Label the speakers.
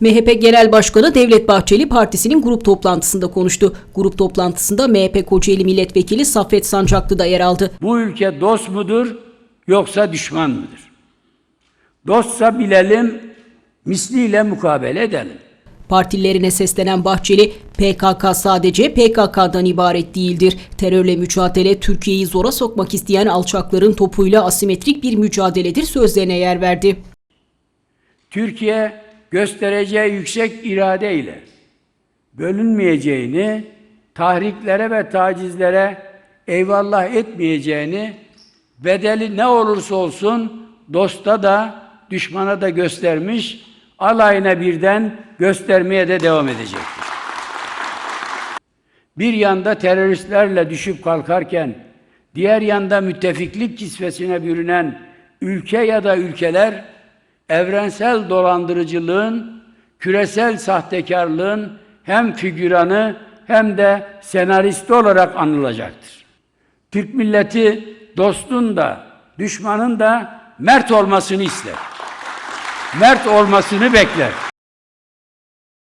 Speaker 1: MHP Genel Başkanı Devlet Bahçeli partisinin grup toplantısında konuştu. Grup toplantısında MHP Kocaeli Milletvekili Saffet Sancaklı da yer aldı.
Speaker 2: Bu ülke dost mudur yoksa düşman mıdır? Dostsa bilelim, misliyle mukabele edelim.
Speaker 1: Partililerine seslenen Bahçeli, PKK sadece PKK'dan ibaret değildir. Terörle mücadele Türkiye'yi zora sokmak isteyen alçakların topuyla asimetrik bir mücadeledir sözlerine yer verdi.
Speaker 2: Türkiye göstereceği yüksek iradeyle bölünmeyeceğini, tahriklere ve tacizlere eyvallah etmeyeceğini bedeli ne olursa olsun dosta da düşmana da göstermiş, alayına birden göstermeye de devam edecektir. Bir yanda teröristlerle düşüp kalkarken, diğer yanda müttefiklik kisvesine bürünen ülke ya da ülkeler, evrensel dolandırıcılığın, küresel sahtekarlığın hem figüranı hem de senaristi olarak anılacaktır. Türk milleti dostun da düşmanın da mert olmasını ister. Mert olmasını bekler.